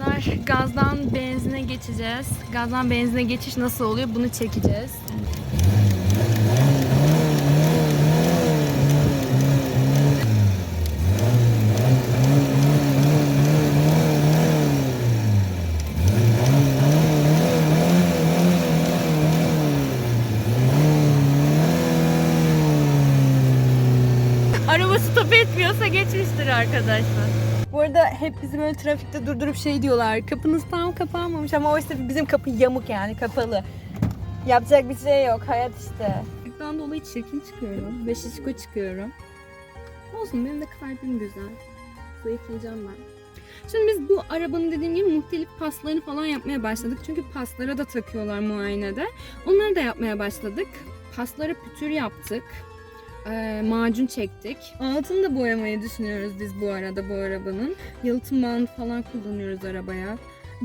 arkadaşlar. Gazdan benzine geçeceğiz. Gazdan benzine geçiş nasıl oluyor bunu çekeceğiz. Araba stop etmiyorsa geçmiştir arkadaşlar. Bu arada hep bizi böyle trafikte durdurup şey diyorlar. Kapınız tam kapanmamış ama oysa bizim kapı yamuk yani kapalı. Yapacak bir şey yok. Hayat işte. Ekran dolayı çirkin çıkıyorum. Ve şişko çıkıyorum. Olsun benim de kalbim güzel. Zayıflayacağım ben. Şimdi biz bu arabanın dediğim gibi muhtelif paslarını falan yapmaya başladık. Çünkü paslara da takıyorlar muayenede. Onları da yapmaya başladık. Paslara pütür yaptık. Ee, macun çektik. Altını da boyamayı düşünüyoruz biz bu arada bu arabanın. Yalıtım bandı falan kullanıyoruz arabaya.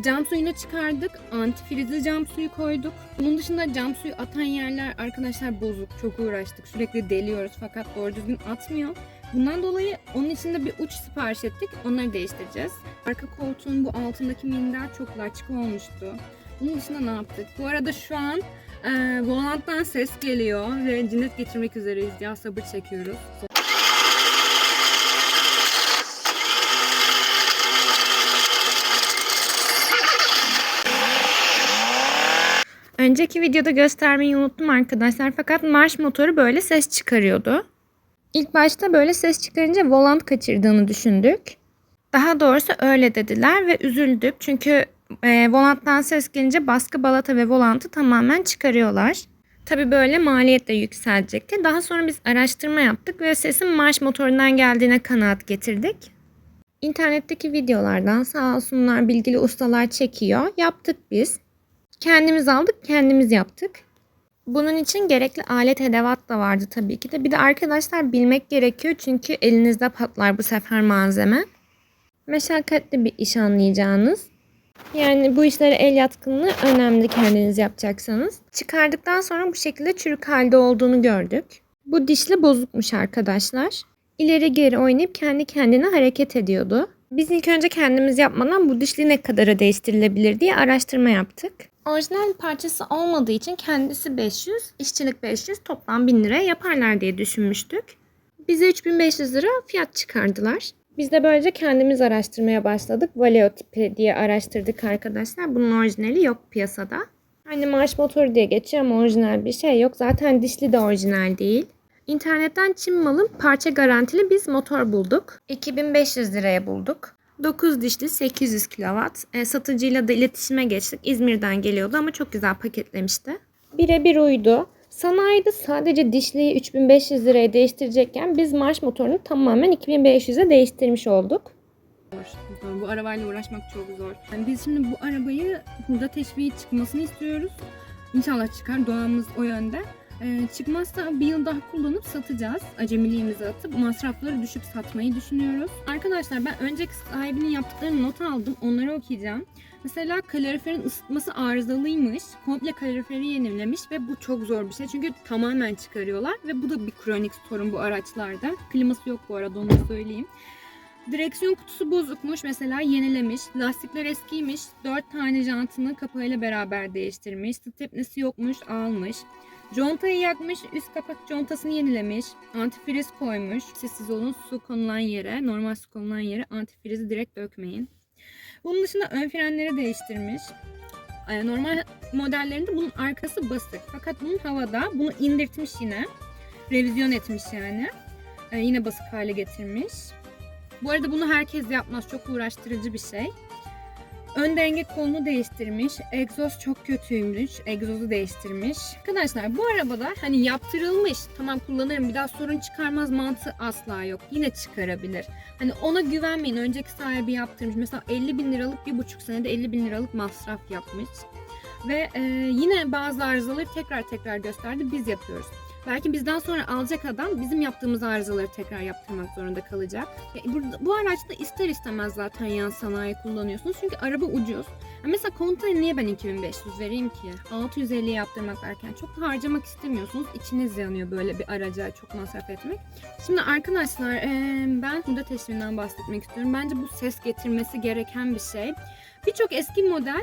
Cam suyunu çıkardık. Antifrizli cam suyu koyduk. Bunun dışında cam suyu atan yerler arkadaşlar bozuk. Çok uğraştık. Sürekli deliyoruz fakat doğru düzgün atmıyor. Bundan dolayı onun için de bir uç sipariş ettik. Onları değiştireceğiz. Arka koltuğun bu altındaki minder çok laçka olmuştu. Bunun dışında ne yaptık? Bu arada şu an e, volanttan ses geliyor ve cinnet getirmek üzereyiz ya sabır çekiyoruz. Önceki videoda göstermeyi unuttum arkadaşlar fakat marş motoru böyle ses çıkarıyordu. İlk başta böyle ses çıkarınca volant kaçırdığını düşündük. Daha doğrusu öyle dediler ve üzüldük çünkü e, volanttan ses gelince baskı balata ve volantı tamamen çıkarıyorlar. Tabi böyle maliyet de yükselecekti. Daha sonra biz araştırma yaptık ve sesin marş motorundan geldiğine kanaat getirdik. İnternetteki videolardan sağ olsunlar bilgili ustalar çekiyor. Yaptık biz. Kendimiz aldık, kendimiz yaptık. Bunun için gerekli alet edevat da vardı tabii ki de. Bir de arkadaşlar bilmek gerekiyor çünkü elinizde patlar bu sefer malzeme. Meşakkatli bir iş anlayacağınız. Yani bu işlere el yatkınlığı önemli kendiniz yapacaksanız. Çıkardıktan sonra bu şekilde çürük halde olduğunu gördük. Bu dişli bozukmuş arkadaşlar. İleri geri oynayıp kendi kendine hareket ediyordu. Biz ilk önce kendimiz yapmadan bu dişli ne kadara değiştirilebilir diye araştırma yaptık. Orijinal parçası olmadığı için kendisi 500, işçilik 500 toplam 1000 liraya yaparlar diye düşünmüştük. Bize 3500 lira fiyat çıkardılar. Biz de böylece kendimiz araştırmaya başladık. Valeo tipi diye araştırdık arkadaşlar. Bunun orijinali yok piyasada. Hani marş motoru diye geçiyor ama orijinal bir şey yok. Zaten dişli de orijinal değil. İnternetten Çin malın parça garantili biz motor bulduk. 2500 liraya bulduk. 9 dişli 800 kW. E, satıcıyla da iletişime geçtik. İzmir'den geliyordu ama çok güzel paketlemişti. Birebir uydu. Sanayide sadece dişliyi 3500 liraya değiştirecekken biz marş motorunu tamamen 2500'e değiştirmiş olduk. Bu arabayla uğraşmak çok zor. Yani biz şimdi bu arabayı hurda teşviği çıkmasını istiyoruz. İnşallah çıkar. Doğamız o yönde. Ee, çıkmazsa bir yıl daha kullanıp satacağız. Acemiliğimizi atıp masrafları düşük satmayı düşünüyoruz. Arkadaşlar ben önceki sahibinin yaptıklarını not aldım. Onları okuyacağım. Mesela kaloriferin ısıtması arızalıymış. Komple kaloriferi yenilemiş ve bu çok zor bir şey. Çünkü tamamen çıkarıyorlar ve bu da bir kronik sorun bu araçlarda. Kliması yok bu arada onu söyleyeyim. Direksiyon kutusu bozukmuş mesela yenilemiş. Lastikler eskiymiş. 4 tane jantını kapağıyla beraber değiştirmiş. Stepnesi yokmuş almış. Contayı yakmış, üst kapak contasını yenilemiş, antifriz koymuş. Sessiz olun su konulan yere, normal su konulan yere antifrizi direkt dökmeyin. Bunun dışında ön frenleri değiştirmiş. Ee, Normal modellerinde bunun arkası basık. Fakat bunun havada bunu indirtmiş yine. Revizyon etmiş yani. Ee, yine basık hale getirmiş. Bu arada bunu herkes yapmaz. Çok uğraştırıcı bir şey. Ön denge kolunu değiştirmiş. Egzoz çok kötüymüş. Egzozu değiştirmiş. Arkadaşlar bu arabada hani yaptırılmış. Tamam kullanırım bir daha sorun çıkarmaz mantığı asla yok. Yine çıkarabilir. Hani ona güvenmeyin. Önceki sahibi yaptırmış. Mesela 50 bin liralık bir buçuk senede 50 bin liralık masraf yapmış. Ve e, yine bazı arızaları tekrar tekrar gösterdi. Biz yapıyoruz. Belki bizden sonra alacak adam bizim yaptığımız arızaları tekrar yaptırmak zorunda kalacak. Burada, bu araçta ister istemez zaten yan sanayi kullanıyorsunuz. Çünkü araba ucuz. Mesela kontayı niye ben 2500 vereyim ki? 650 yaptırmak varken çok da harcamak istemiyorsunuz. İçiniz yanıyor böyle bir araca çok masraf etmek. Şimdi arkadaşlar eee, ben hurda teşvininden bahsetmek istiyorum. Bence bu ses getirmesi gereken bir şey. Birçok eski model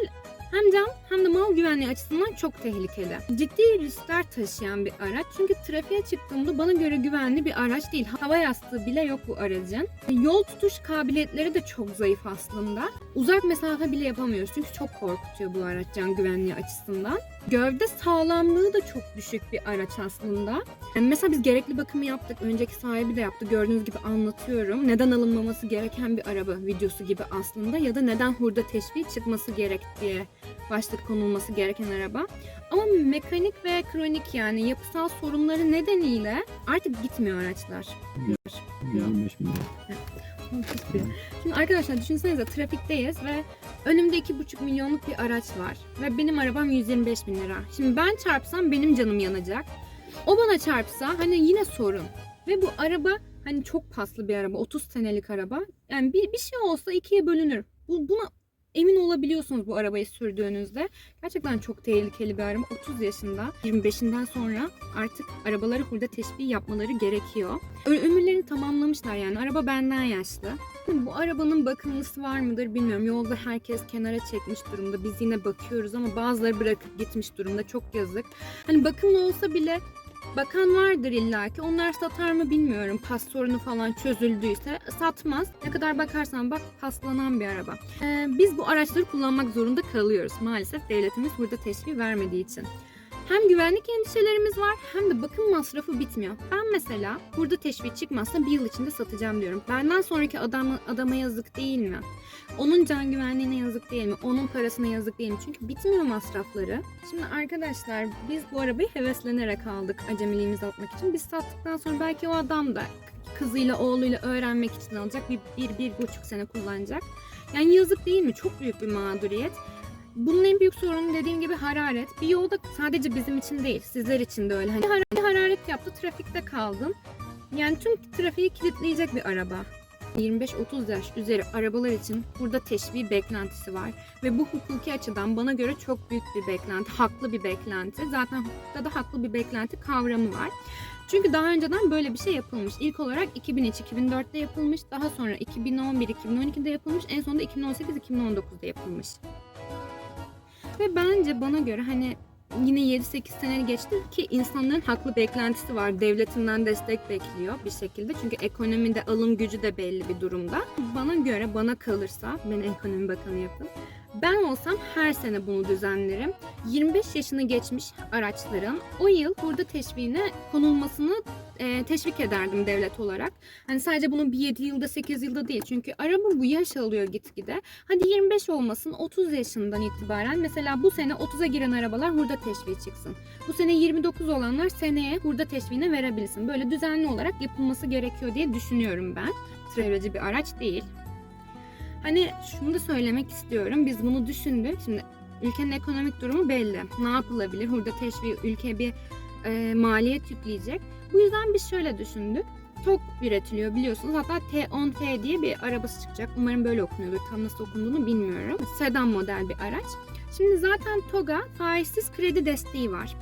hem can hem de mal güvenliği açısından çok tehlikeli. Ciddi riskler taşıyan bir araç. Çünkü trafiğe çıktığımda bana göre güvenli bir araç değil. Hava yastığı bile yok bu aracın. Yol tutuş kabiliyetleri de çok zayıf aslında. Uzak mesafe bile yapamıyoruz. Çünkü çok korkutuyor bu araç can güvenliği açısından. Gövde sağlamlığı da çok düşük bir araç aslında. Mesela biz gerekli bakımı yaptık. Önceki sahibi de yaptı. Gördüğünüz gibi anlatıyorum. Neden alınmaması gereken bir araba videosu gibi aslında. Ya da neden hurda teşviği çıkması gerek diye başlık konulması gereken araba. Ama mekanik ve kronik yani yapısal sorunları nedeniyle artık gitmiyor araçlar. 125 milyon. Şimdi arkadaşlar düşünsenize trafikteyiz ve önümde 2,5 milyonluk bir araç var. Ve benim arabam 125 bin lira. Şimdi ben çarpsam benim canım yanacak. O bana çarpsa hani yine sorun. Ve bu araba hani çok paslı bir araba. 30 senelik araba. Yani bir, bir şey olsa ikiye bölünür. Bu, buna emin olabiliyorsunuz bu arabayı sürdüğünüzde. Gerçekten çok tehlikeli bir araba. 30 yaşında 25'inden sonra artık arabaları hurda teşbih yapmaları gerekiyor. Ömürlerini tamamlamışlar yani. Araba benden yaşlı. Bu arabanın bakımlısı var mıdır bilmiyorum. Yolda herkes kenara çekmiş durumda. Biz yine bakıyoruz ama bazıları bırakıp gitmiş durumda. Çok yazık. Hani bakımlı olsa bile bakan vardır illaki. Onlar satar mı bilmiyorum. Pas sorunu falan çözüldüyse satmaz. Ne kadar bakarsan bak paslanan bir araba. Ee, biz bu araçları kullanmak zorunda kalıyoruz. Maalesef devletimiz burada teşvik vermediği için. Hem güvenlik endişelerimiz var hem de bakım masrafı bitmiyor. Ben mesela burada teşvik çıkmazsa bir yıl içinde satacağım diyorum. Benden sonraki adam, adama yazık değil mi? Onun can güvenliğine yazık değil mi? Onun parasına yazık değil mi? Çünkü bitmiyor masrafları. Şimdi arkadaşlar biz bu arabayı heveslenerek aldık acemiliğimizi atmak için. Biz sattıktan sonra belki o adam da kızıyla oğluyla öğrenmek için alacak. Bir, bir, bir buçuk sene kullanacak. Yani yazık değil mi? Çok büyük bir mağduriyet. Bunun en büyük sorunu dediğim gibi hararet. Bir yolda sadece bizim için değil, sizler için de öyle. Hani har- hararet yaptı, trafikte kaldın. Yani tüm trafiği kilitleyecek bir araba. 25-30 yaş üzeri arabalar için burada teşvik beklentisi var. Ve bu hukuki açıdan bana göre çok büyük bir beklenti, haklı bir beklenti. Zaten hukukta da haklı bir beklenti kavramı var. Çünkü daha önceden böyle bir şey yapılmış. İlk olarak 2003-2004'te yapılmış, daha sonra 2011-2012'de yapılmış, en sonunda 2018-2019'da yapılmış. Ve bence bana göre hani yine 7-8 sene geçti ki insanların haklı beklentisi var. Devletinden destek bekliyor bir şekilde. Çünkü ekonomide alım gücü de belli bir durumda. Bana göre bana kalırsa, ben ekonomi bakanı yapın. Ben olsam her sene bunu düzenlerim. 25 yaşını geçmiş araçların o yıl burada teşviğine konulmasını e, teşvik ederdim devlet olarak. Hani sadece bunun bir 7 yılda 8 yılda değil. Çünkü araba bu yaş alıyor gitgide. Hadi 25 olmasın 30 yaşından itibaren mesela bu sene 30'a giren arabalar hurda teşviği çıksın. Bu sene 29 olanlar seneye hurda teşviğine verebilsin. Böyle düzenli olarak yapılması gerekiyor diye düşünüyorum ben. Çevreci bir araç değil. Hani şunu da söylemek istiyorum. Biz bunu düşündük. Şimdi ülkenin ekonomik durumu belli. Ne yapılabilir? Hurda teşviği ülkeye bir e, maliyet yükleyecek. Bu yüzden biz şöyle düşündük. TOG üretiliyor biliyorsunuz. Hatta T10T diye bir arabası çıkacak. Umarım böyle okunuyordur. Tam nasıl okunduğunu bilmiyorum. Sedan model bir araç. Şimdi zaten TOG'a faizsiz kredi desteği var.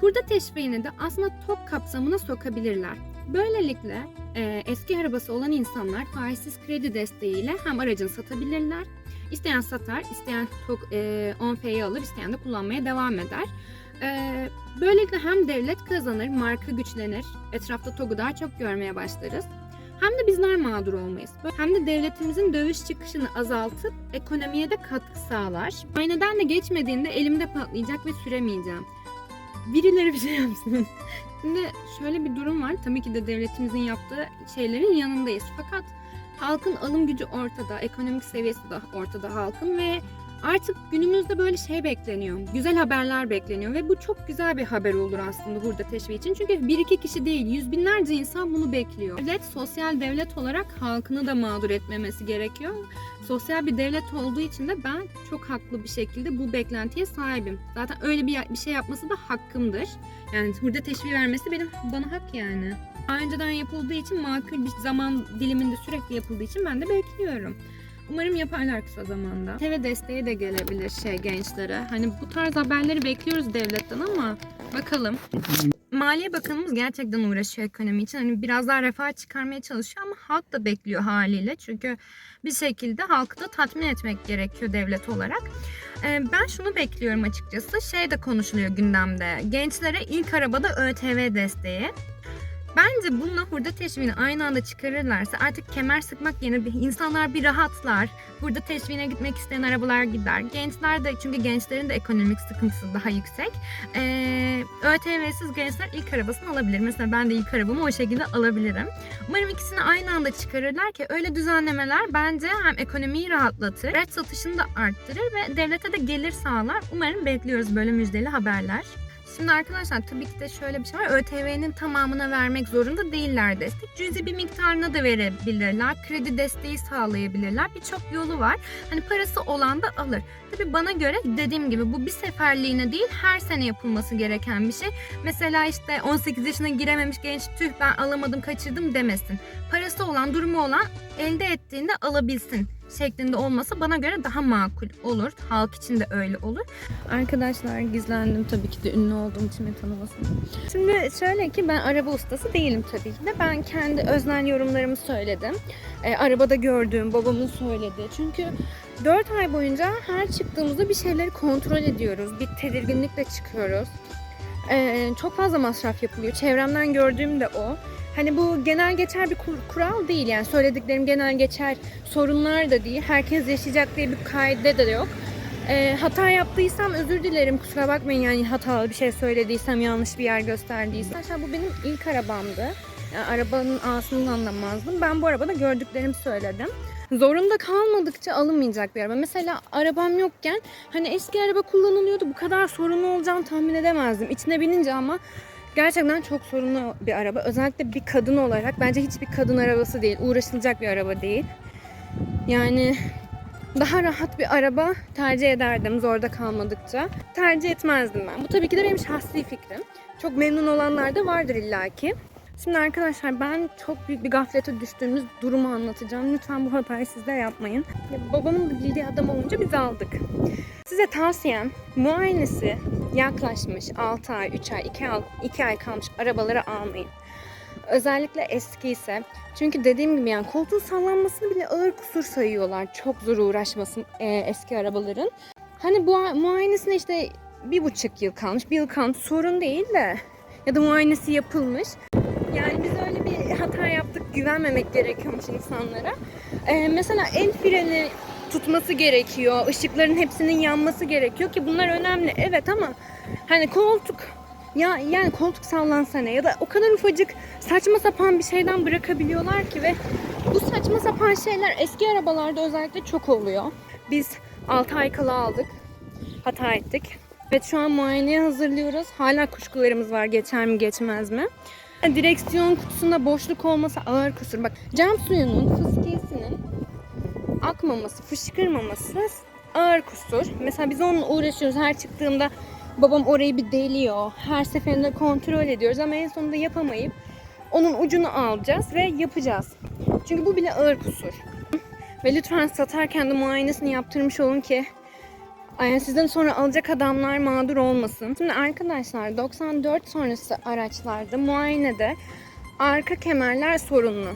Hurda teşviğini de aslında TOG kapsamına sokabilirler. Böylelikle e, eski arabası olan insanlar faizsiz kredi desteğiyle hem aracını satabilirler. İsteyen satar, isteyen TOG e, 10F'yi alır, isteyen de kullanmaya devam eder. E, böylelikle hem devlet kazanır, marka güçlenir, etrafta TOG'u daha çok görmeye başlarız. Hem de bizler mağdur olmayız. Hem de devletimizin döviz çıkışını azaltıp ekonomiye de katkı sağlar. Ayneden de geçmediğinde elimde patlayacak ve süremeyeceğim. Birileri bir şey yapsın. Şimdi şöyle bir durum var. Tabii ki de devletimizin yaptığı şeylerin yanındayız. Fakat halkın alım gücü ortada, ekonomik seviyesi de ortada halkın ve artık günümüzde böyle şey bekleniyor. Güzel haberler bekleniyor ve bu çok güzel bir haber olur aslında burada teşvik için. Çünkü bir iki kişi değil, yüz binlerce insan bunu bekliyor. Devlet sosyal devlet olarak halkını da mağdur etmemesi gerekiyor. Sosyal bir devlet olduğu için de ben çok haklı bir şekilde bu beklentiye sahibim. Zaten öyle bir, bir şey yapması da hakkımdır. Yani burada teşvik vermesi benim bana hak yani. Önceden yapıldığı için makul bir zaman diliminde sürekli yapıldığı için ben de bekliyorum. Umarım yaparlar kısa zamanda. TV desteği de gelebilir şey gençlere. Hani bu tarz haberleri bekliyoruz devletten ama bakalım. Maliye Bakanımız gerçekten uğraşıyor ekonomi için. Hani biraz daha refah çıkarmaya çalışıyor ama halk da bekliyor haliyle. Çünkü bir şekilde halkı da tatmin etmek gerekiyor devlet olarak. Ee, ben şunu bekliyorum açıkçası. Şey de konuşuluyor gündemde. Gençlere ilk arabada ÖTV desteği. Bence bununla hurda teşviğini aynı anda çıkarırlarsa artık kemer sıkmak yerine insanlar bir rahatlar. Hurda teşviğine gitmek isteyen arabalar gider. Gençler de çünkü gençlerin de ekonomik sıkıntısı daha yüksek. Ee, ÖTV'siz gençler ilk arabasını alabilir. Mesela ben de ilk arabamı o şekilde alabilirim. Umarım ikisini aynı anda çıkarırlar ki öyle düzenlemeler bence hem ekonomiyi rahatlatır, araç satışını da arttırır ve devlete de gelir sağlar. Umarım bekliyoruz böyle müjdeli haberler. Şimdi arkadaşlar tabii ki de şöyle bir şey var. ÖTV'nin tamamına vermek zorunda değiller destek. Cüzi bir miktarına da verebilirler. Kredi desteği sağlayabilirler. Birçok yolu var. Hani parası olan da alır. Tabii bana göre dediğim gibi bu bir seferliğine değil her sene yapılması gereken bir şey. Mesela işte 18 yaşına girememiş genç tüh ben alamadım kaçırdım demesin. Parası olan durumu olan elde ettiğinde alabilsin şeklinde olması bana göre daha makul olur. Halk için de öyle olur. Arkadaşlar gizlendim tabii ki de ünlü olduğum için beni tanımasın. Şimdi şöyle ki ben araba ustası değilim tabii ki de. Ben kendi öznel yorumlarımı söyledim. E, arabada gördüğüm, babamın söylediği. Çünkü 4 ay boyunca her çıktığımızda bir şeyleri kontrol ediyoruz. Bir tedirginlikle çıkıyoruz. E, çok fazla masraf yapılıyor. Çevremden gördüğüm de o. Hani bu genel geçer bir kur- kural değil yani söylediklerim genel geçer sorunlar da değil. Herkes yaşayacak diye bir kaide de yok. Ee, hata yaptıysam özür dilerim kusura bakmayın yani hatalı bir şey söylediysem yanlış bir yer gösterdiysem. Arkadaşlar bu benim ilk arabamdı. Yani arabanın ağasını anlamazdım. Ben bu arabada gördüklerimi söyledim. Zorunda kalmadıkça alınmayacak bir araba. Mesela arabam yokken hani eski araba kullanılıyordu bu kadar sorunlu olacağını tahmin edemezdim. İçine binince ama gerçekten çok sorunlu bir araba. Özellikle bir kadın olarak bence hiçbir kadın arabası değil. Uğraşılacak bir araba değil. Yani daha rahat bir araba tercih ederdim zorda kalmadıkça. Tercih etmezdim ben. Bu tabii ki de benim şahsi fikrim. Çok memnun olanlar da vardır illaki. Şimdi arkadaşlar ben çok büyük bir gaflete düştüğümüz durumu anlatacağım. Lütfen bu hatayı siz de yapmayın. Babamın bildiği adam olunca biz aldık. Size tavsiyem muayenesi yaklaşmış 6 ay, 3 ay, 2 ay, 2 ay kalmış arabaları almayın. Özellikle eski ise. Çünkü dediğim gibi yani koltuğun sallanmasını bile ağır kusur sayıyorlar. Çok zor uğraşmasın e, eski arabaların. Hani bu muayenesine işte bir buçuk yıl kalmış, bir yıl kalmış sorun değil de ya da muayenesi yapılmış. Yani biz öyle bir hata yaptık, güvenmemek gerekiyormuş insanlara. E, mesela el freni tutması gerekiyor, ışıkların hepsinin yanması gerekiyor ki bunlar önemli. Evet ama hani koltuk ya yani koltuk sallansa ne ya da o kadar ufacık saçma sapan bir şeyden bırakabiliyorlar ki ve bu saçma sapan şeyler eski arabalarda özellikle çok oluyor. Biz 6 ay kala aldık. Hata ettik. Evet şu an muayeneye hazırlıyoruz. Hala kuşkularımız var geçer mi geçmez mi? Direksiyon kutusunda boşluk olması ağır kusur. Bak cam suyunun fıskiyesinin akmaması, fışkırmaması ağır kusur. Mesela biz onunla uğraşıyoruz her çıktığımda babam orayı bir deliyor. Her seferinde kontrol ediyoruz ama en sonunda yapamayıp onun ucunu alacağız ve yapacağız. Çünkü bu bile ağır kusur. Ve lütfen satarken de muayenesini yaptırmış olun ki yani sizden sonra alacak adamlar mağdur olmasın. Şimdi arkadaşlar 94 sonrası araçlarda muayenede arka kemerler sorunlu.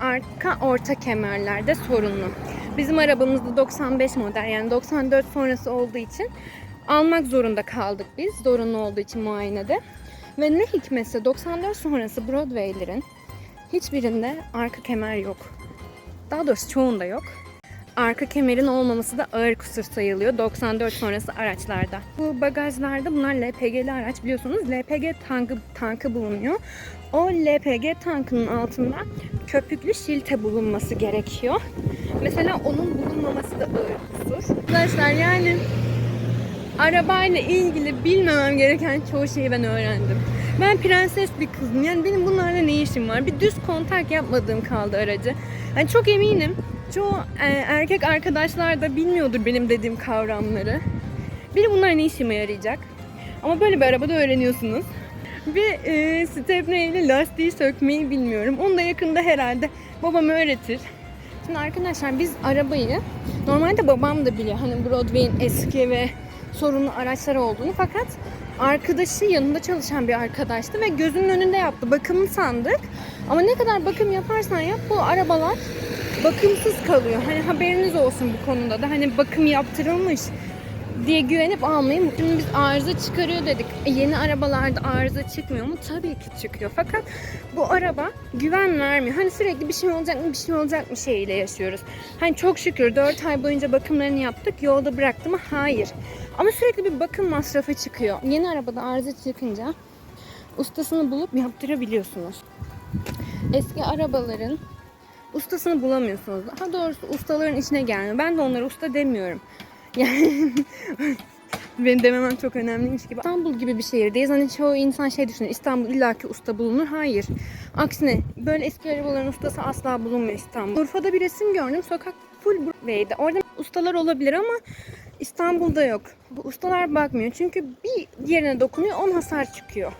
Arka orta kemerlerde sorunlu. Bizim arabamızda 95 model yani 94 sonrası olduğu için almak zorunda kaldık biz zorunlu olduğu için muayenede. Ve ne hikmetse 94 sonrası Broadway'lerin hiçbirinde arka kemer yok. Daha doğrusu çoğunda yok. Arka kemerin olmaması da ağır kusur sayılıyor 94 sonrası araçlarda. Bu bagajlarda bunlar LPG'li araç biliyorsunuz LPG tankı, tankı bulunuyor. O LPG tankının altında köpüklü şilte bulunması gerekiyor. Mesela onun bulunmaması da ağır kusur. Arkadaşlar yani arabayla ilgili bilmemem gereken çoğu şeyi ben öğrendim. Ben prenses bir kızım. Yani benim bunlarla ne işim var? Bir düz kontak yapmadığım kaldı aracı. Yani çok eminim çoğu e, erkek arkadaşlar da bilmiyordur benim dediğim kavramları. Benim bunlar ne işime yarayacak? Ama böyle bir arabada öğreniyorsunuz. Ve e, stepney ile lastiği sökmeyi bilmiyorum. Onu da yakında herhalde babam öğretir. Şimdi arkadaşlar biz arabayı normalde babam da biliyor hani Broadway'in eski ve sorunlu araçları olduğunu fakat arkadaşı yanında çalışan bir arkadaştı ve gözünün önünde yaptı. Bakımlı sandık. Ama ne kadar bakım yaparsan yap bu arabalar bakımsız kalıyor. Hani haberiniz olsun bu konuda da. Hani bakım yaptırılmış diye güvenip almayın. Şimdi biz arıza çıkarıyor dedik. E, yeni arabalarda arıza çıkmıyor mu? Tabii ki çıkıyor. Fakat bu araba güven vermiyor. Hani sürekli bir şey olacak mı, bir şey olacak mı şeyiyle yaşıyoruz. Hani çok şükür 4 ay boyunca bakımlarını yaptık. Yolda bıraktı mı? Hayır. Ama sürekli bir bakım masrafı çıkıyor. Yeni arabada arıza çıkınca ustasını bulup yaptırabiliyorsunuz. Eski arabaların ustasını bulamıyorsunuz. Daha doğrusu ustaların içine gelmiyor. Ben de onlara usta demiyorum. Yani benim dememem çok önemliymiş gibi. İstanbul gibi bir şehirdeyiz. Hani çoğu insan şey düşünüyor. İstanbul illaki usta bulunur. Hayır. Aksine böyle eski arabaların ustası asla bulunmuyor İstanbul. Urfa'da bir resim gördüm. Sokak full Broadway'de. Orada ustalar olabilir ama İstanbul'da yok. Bu ustalar bakmıyor. Çünkü bir yerine dokunuyor, on hasar çıkıyor.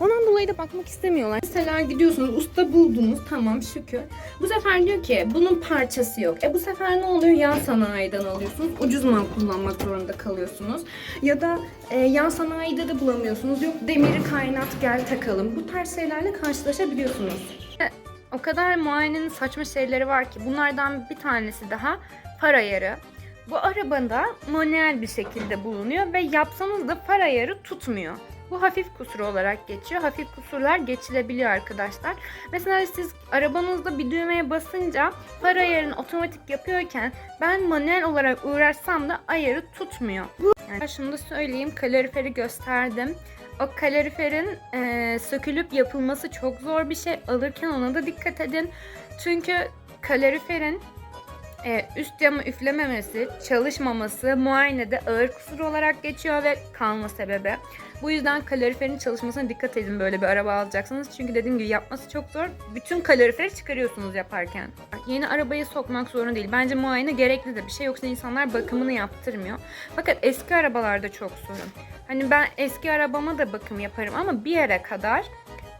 Ondan dolayı da bakmak istemiyorlar. Mesela gidiyorsunuz usta buldunuz tamam şükür. Bu sefer diyor ki bunun parçası yok. E bu sefer ne oluyor? Yan sanayiden alıyorsunuz. Ucuz mal kullanmak zorunda kalıyorsunuz. Ya da e, yan sanayide de bulamıyorsunuz. Yok demiri kaynat gel takalım. Bu tarz şeylerle karşılaşabiliyorsunuz. E, O kadar muayenenin saçma şeyleri var ki bunlardan bir tanesi daha far ayarı. Bu arabada manuel bir şekilde bulunuyor ve yapsanız da far ayarı tutmuyor. Bu hafif kusur olarak geçiyor. Hafif kusurlar geçilebiliyor arkadaşlar. Mesela siz arabanızda bir düğmeye basınca far ayarını otomatik yapıyorken ben manuel olarak uğraşsam da ayarı tutmuyor. Yani şunu da söyleyeyim kaloriferi gösterdim. O kaloriferin eee, sökülüp yapılması çok zor bir şey. Alırken ona da dikkat edin. Çünkü kaloriferin e, üst camı üflememesi, çalışmaması muayenede ağır kusur olarak geçiyor ve kalma sebebi. Bu yüzden kaloriferin çalışmasına dikkat edin böyle bir araba alacaksınız. Çünkü dediğim gibi yapması çok zor. Bütün kaloriferi çıkarıyorsunuz yaparken. Yeni arabayı sokmak zorunda değil. Bence muayene gerekli de bir şey yoksa insanlar bakımını yaptırmıyor. Fakat eski arabalarda çok sorun. Hani ben eski arabama da bakım yaparım ama bir yere kadar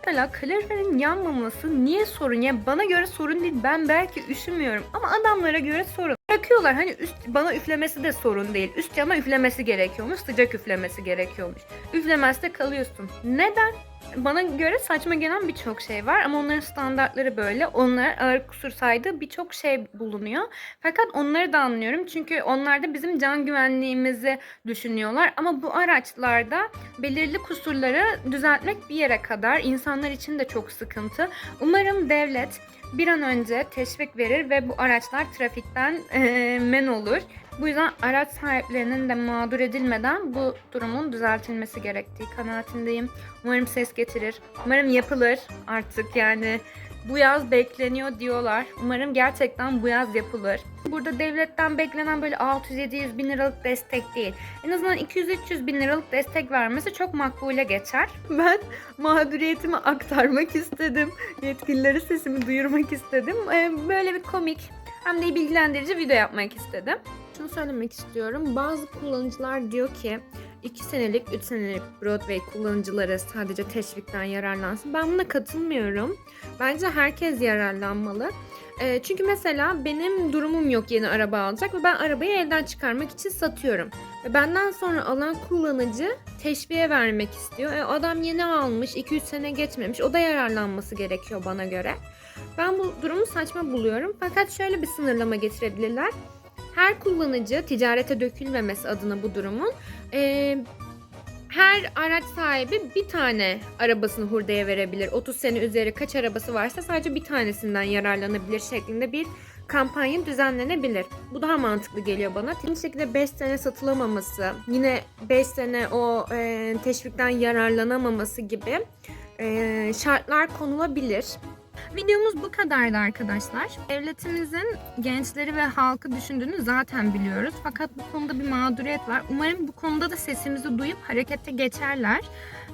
Mesela kaloriferin yanmaması niye sorun? Yani bana göre sorun değil. Ben belki üşümüyorum ama adamlara göre sorun. Bırakıyorlar hani üst bana üflemesi de sorun değil. Üst cama üflemesi gerekiyormuş, sıcak üflemesi gerekiyormuş. Üflemezse kalıyorsun. Neden? Bana göre saçma gelen birçok şey var ama onların standartları böyle. Onlar ağır kusur saydığı birçok şey bulunuyor. Fakat onları da anlıyorum çünkü onlar da bizim can güvenliğimizi düşünüyorlar. Ama bu araçlarda belirli kusurları düzeltmek bir yere kadar insanlar için de çok sıkıntı. Umarım devlet bir an önce teşvik verir ve bu araçlar trafikten eee, men olur. Bu yüzden araç sahiplerinin de mağdur edilmeden bu durumun düzeltilmesi gerektiği kanaatindeyim. Umarım ses getirir. Umarım yapılır artık yani. Bu yaz bekleniyor diyorlar. Umarım gerçekten bu yaz yapılır. Burada devletten beklenen böyle 600-700 bin liralık destek değil. En azından 200-300 bin liralık destek vermesi çok makbule geçer. Ben mağduriyetimi aktarmak istedim. Yetkililere sesimi duyurmak istedim. Ee, Böyle bir komik hem de bilgilendirici video yapmak istedim. Şunu söylemek istiyorum. Bazı kullanıcılar diyor ki 2 senelik, 3 senelik Broadway kullanıcıları sadece teşvikten yararlansın. Ben buna katılmıyorum. Bence herkes yararlanmalı. Ee, çünkü mesela benim durumum yok yeni araba alacak ve ben arabayı elden çıkarmak için satıyorum. Ve benden sonra alan kullanıcı teşviğe vermek istiyor. E, adam yeni almış, 2-3 sene geçmemiş. O da yararlanması gerekiyor bana göre. Ben bu durumu saçma buluyorum. Fakat şöyle bir sınırlama getirebilirler. Her kullanıcı ticarete dökülmemesi adına bu durumun e, her araç sahibi bir tane arabasını hurdaya verebilir. 30 sene üzeri kaç arabası varsa sadece bir tanesinden yararlanabilir şeklinde bir kampanya düzenlenebilir. Bu daha mantıklı geliyor bana. Aynı şekilde 5 sene satılamaması, yine 5 sene o e, teşvikten yararlanamaması gibi e, şartlar konulabilir. Videomuz bu kadardı arkadaşlar. Devletimizin gençleri ve halkı düşündüğünü zaten biliyoruz. Fakat bu konuda bir mağduriyet var. Umarım bu konuda da sesimizi duyup harekete geçerler.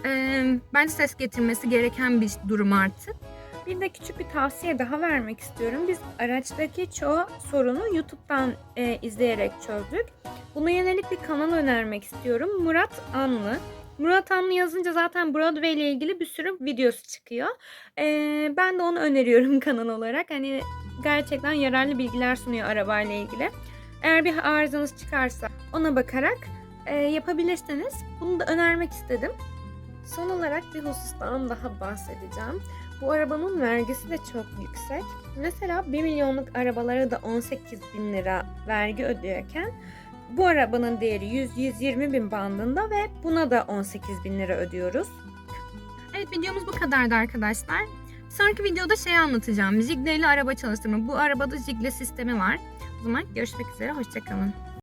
Ee, bence ses getirmesi gereken bir durum artık. Bir de küçük bir tavsiye daha vermek istiyorum. Biz araçtaki çoğu sorunu YouTube'dan e, izleyerek çözdük. Buna yönelik bir kanal önermek istiyorum. Murat Anlı. Murat Anlı yazınca zaten Broadway ile ilgili bir sürü videosu çıkıyor. Ee, ben de onu öneriyorum kanal olarak. Hani gerçekten yararlı bilgiler sunuyor arabayla ilgili. Eğer bir arızanız çıkarsa ona bakarak e, yapabilirsiniz. Bunu da önermek istedim. Son olarak bir husustan daha bahsedeceğim. Bu arabanın vergisi de çok yüksek. Mesela 1 milyonluk arabalara da 18 bin lira vergi ödüyorken bu arabanın değeri 100-120 bin bandında ve buna da 18 bin lira ödüyoruz. Evet videomuz bu kadardı arkadaşlar. Sonraki videoda şey anlatacağım. Jigle ile araba çalıştırma. Bu arabada Jigle sistemi var. O zaman görüşmek üzere. Hoşçakalın.